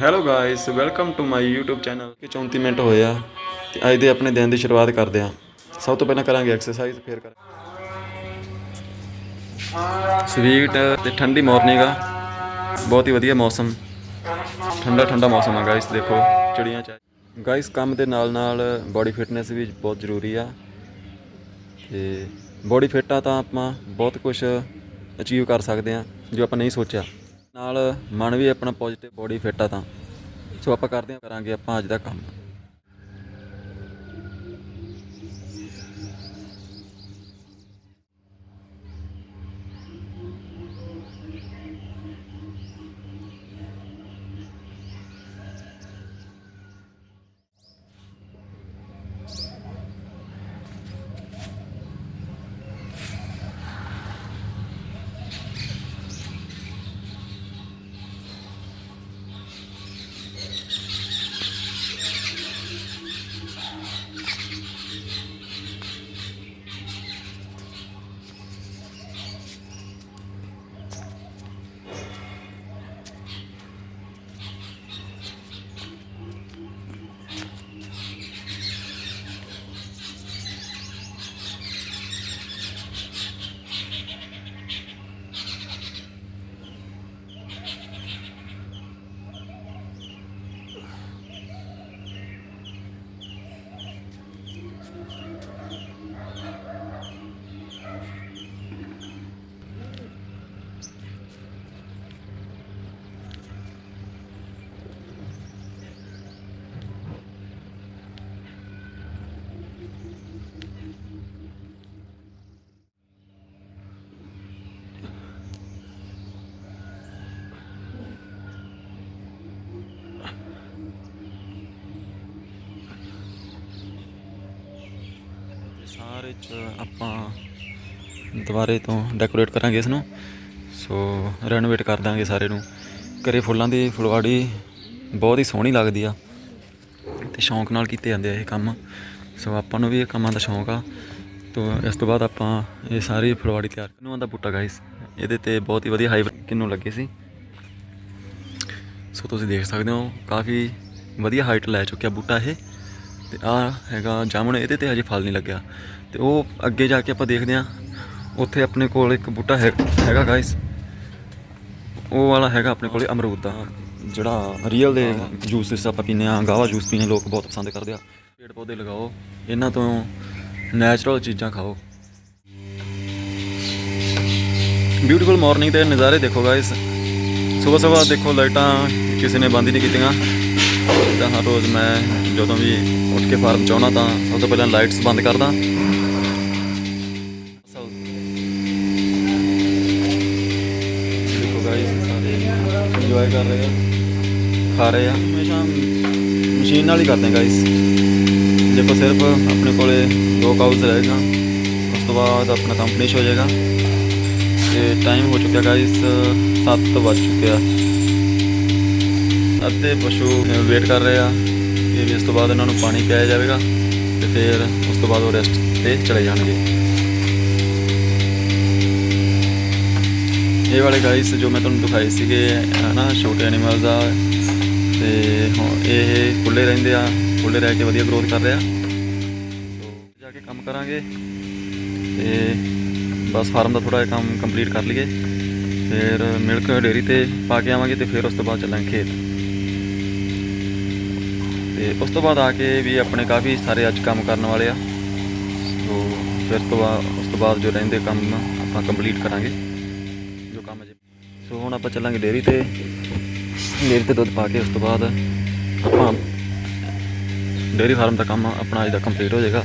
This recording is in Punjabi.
Hello guys welcome to my YouTube channel ਕਿ 34 ਮਿੰਟ ਹੋਏ ਆ ਤੇ ਅੱਜ ਦੇ ਆਪਣੇ ਦਿਨ ਦੀ ਸ਼ੁਰੂਆਤ ਕਰਦੇ ਆ। ਸਭ ਤੋਂ ਪਹਿਲਾਂ ਕਰਾਂਗੇ ਐਕਸਰਸਾਈਜ਼ ਫਿਰ ਕਰਾਂਗੇ। ਸਵੀਟ ਤੇ ਠੰਡੀ ਮਾਰਨਿੰਗ ਆ। ਬਹੁਤ ਹੀ ਵਧੀਆ ਮੌਸਮ। ਠੰਡਾ ਠੰਡਾ ਮੌਸਮ ਆ ਗਾਇਸ ਦੇਖੋ, ਚਿੜੀਆਂ ਚ ਗਾਇਸ ਕੰਮ ਦੇ ਨਾਲ ਨਾਲ ਬਾਡੀ ਫਿਟਨੈਸ ਵੀ ਬਹੁਤ ਜ਼ਰੂਰੀ ਆ। ਤੇ ਬਾਡੀ ਫਿੱਟ ਆ ਤਾਂ ਆਪਾਂ ਬਹੁਤ ਕੁਝ ਅਚੀਵ ਕਰ ਸਕਦੇ ਆ, ਜੋ ਆਪਾਂ ਨਹੀਂ ਸੋਚਿਆ। ਨਾਲ ਮਨ ਵੀ ਆਪਣਾ ਪੋਜ਼ਿਟਿਵ ਬੋਡੀ ਫਿੱਟ ਆ ਤਾਂ। ਸੋ ਆਪਾਂ ਕਰਦੇ ਹਾਂ, ਕਰਾਂਗੇ ਆਪਾਂ ਅੱਜ ਦਾ ਕੰਮ। ਸਾਰੇ ਚ ਆਪਾਂ ਦੁਬਾਰੇ ਤੋਂ ਡੈਕੋਰੇਟ ਕਰਾਂਗੇ ਇਸ ਨੂੰ ਸੋ ਰੈਨੋਵੇਟ ਕਰ ਦਾਂਗੇ ਸਾਰੇ ਨੂੰ। ਘਰੇ ਫੁੱਲਾਂ ਦੀ ਫੁਲਵਾੜੀ ਬਹੁਤ ਹੀ ਸੋਹਣੀ ਲੱਗਦੀ ਆ ਤੇ ਸ਼ੌਂਕ ਨਾਲ ਕੀਤੇ ਜਾਂਦੇ ਆ ਇਹ ਕੰਮ। ਸੋ ਆਪਾਂ ਨੂੰ ਵੀ ਇਹ ਕੰਮਾਂ ਦਾ ਸ਼ੌਂਕ ਆ। ਤੋ, ਇਸ ਤੋਂ ਬਾਅਦ ਆਪਾਂ ਇਹ ਸਾਰੀ ਫੁਲਵਾੜੀ ਤਿਆਰ ਕਿੰਨੂਆਂ ਦਾ ਬੂਟਾ ਗਾਇਸ ਇਹਦੇ ਤੇ ਬਹੁਤ ਹੀ ਵਧੀਆ ਹਾਈਬ੍ਰਿਡ ਕਿੰਨੂ ਲੱਗੇ ਸੀ। ਸੋ ਤੁਸੀਂ ਦੇਖ ਸਕਦੇ ਹੋ, ਕਾਫੀ ਵਧੀਆ ਹਾਈਟ ਲੈ ਚੁੱਕਿਆ ਬੂਟਾ ਇਹ। ਤੇ ਆ ਹੈਗਾ ਜਾਮਣ, ਇਹਦੇ ਤੇ ਹਜੇ ਫਲ ਨਹੀਂ ਲੱਗਿਆ। ਤੇ ਉਹ ਅੱਗੇ ਜਾ ਕੇ ਆਪਾਂ ਦੇਖਦੇ ਆ ਉੱਥੇ ਆਪਣੇ ਕੋਲ ਇੱਕ ਬੂਟਾ ਹੈ, ਹੈਗਾ ਗਾਇਸ ਉਹ ਵਾਲਾ ਹੈਗਾ ਆਪਣੇ ਕੋਲੇ ਅਮਰੂਦ ਦਾ, ਜਿਹੜਾ ਰੀਅਲ ਦੇ ਜੂਸਿਸ ਆਪਾਂ ਪੀਂਦੇ ਆ ਗਾਵਾ ਜੂਸ ਪੀਣੇ ਲੋਕ ਬਹੁਤ ਪਸੰਦ ਕਰਦੇ ਆ। ਪੇੜ ਪੌਦੇ ਲਗਾਓ, ਇਹਨਾਂ ਤੋਂ ਨੈਚੁਰਲ ਚੀਜ਼ਾਂ ਖਾਓ। ਬਿਊਟੀਫੁਲ ਮਾਰਨਿੰਗ ਦੇ ਨਜ਼ਾਰੇ ਦੇਖੋ ਗਾਇਸ ਸਵੇਰ ਸਵੇਰ ਦੇਖੋ ਲਾਈਟਾਂ, ਕਿਸੇ ਨੇ ਬੰਦ ਹੀ ਨਹੀਂ ਕੀਤੀਆਂ। ਤਾਂ ਹਰ ਰੋਜ਼ ਮੈਂ ਜਦੋਂ ਵੀ ਉੱਠ ਕੇ ਫਾਰਮ ਚਾਹਣਾ ਤਾਂ ਸਭ ਤੋਂ ਪਹਿਲਾਂ ਲਾਈਟਸ ਬੰਦ ਕਰਦਾ। ਦੇਖੋ ਗਾਇਸ ਸਾਰੇ ਇੰਜੋਏ ਕਰ ਰਹੇ ਆ, ਖਾ ਰਹੇ ਆ। ਹਮੇਸ਼ਾ ਮਸ਼ੀਨ ਨਾਲ ਹੀ ਕਰਦੇ ਆ ਗਾਇਸ ਦੇਖੋ ਸਿਰਫ ਆਪਣੇ ਕੋਲੇ ਦੋ ਕਾਊਸ ਰਹੇਗਾ ਉਸ ਤੋਂ ਬਾਅਦ ਆਪਣਾ ਕੰਮ ਫਿਨਿਸ਼ ਹੋ ਜਾਏਗਾ। ਤੇ ਟਾਈਮ ਹੋ ਚੁੱਕਿਆ ਗਾਇਸ 7 ਵੱਜ ਚੁੱਕਿਆ ਅੱਧੇ ਪਸ਼ੂ ਵੇਟ ਕਰ ਰਹੇ ਆ ਕਿ ਵੀ ਇਸ ਤੋਂ ਬਾਅਦ ਇਹਨਾਂ ਨੂੰ ਪਾਣੀ ਪਿਆਇਆ ਜਾਵੇਗਾ ਤੇ ਫਿਰ ਉਸ ਤੋਂ ਬਾਅਦ ਉਹ ਰੈਸਟ ਤੇ ਚਲੇ ਜਾਣਗੇ। ਇਹ ਵਾਲੇ ਗਾਈਸ ਜੋ ਮੈਂ ਤੁਹਾਨੂੰ ਦਿਖਾਏ ਸੀਗੇ ਹਨਾ ਛੋਟੇ ਐਨੀਮਲਸ ਦਾ ਤੇ ਹੁਣ ਇਹ ਖੁੱਲੇ ਰਹਿੰਦੇ ਆ ਖੁੱਲੇ ਰਹਿ ਕੇ ਵਧੀਆ ਗਰੋਥ ਕਰ ਰਿਹਾ ਸੋ ਜਾ ਕੇ ਕੰਮ ਕਰਾਂਗੇ ਤੇ ਬਸ ਫਾਰਮ ਦਾ ਥੋੜਾ ਜਿਹਾ ਕੰਮ ਕੰਪਲੀਟ ਕਰ ਲਈਏ। ਫਿਰ ਮਿਲਕ ਡੇਰੀ ਤੇ ਪਾ ਕੇ ਆਵਾਂਗੇ ਤੇ ਫਿਰ ਉਸ ਤੋਂ ਬਾਅਦ ਚੱਲਾਂਗੇ ਖੇਤ। ਤੇ ਉਸ ਤੋਂ ਬਾਅਦ ਆ ਕੇ ਵੀ ਆਪਣੇ ਕਾਫੀ ਸਾਰੇ ਅੱਜ ਕੰਮ ਕਰਨ ਵਾਲੇ ਆ। ਸੋ ਫਿਰ ਤੋਂ ਬਾਅਦ, ਉਸ ਤੋਂ ਬਾਅਦ ਜੋ ਰਹਿੰਦੇ ਕੰਮ ਆਪਾਂ ਕੰਪਲੀਟ ਕਰਾਂਗੇ। ਜੋ ਕੰਮ ਅਜੇ ਸੋ ਹੁਣ ਆਪਾਂ ਚੱਲਾਂਗੇ ਡੇਰੀ ਤੇ। ਡੇਰੀ ਤੇ ਦੁੱਧ ਪਾ ਕੇ ਉਸ ਤੋਂ ਬਾਅਦ ਆਪਾਂ ਡੇਰੀ ਫਾਰਮ ਦਾ ਕੰਮ ਆਪਣਾ ਅੱਜ ਦਾ ਕੰਪਲੀਟ ਹੋ ਜਾਏਗਾ।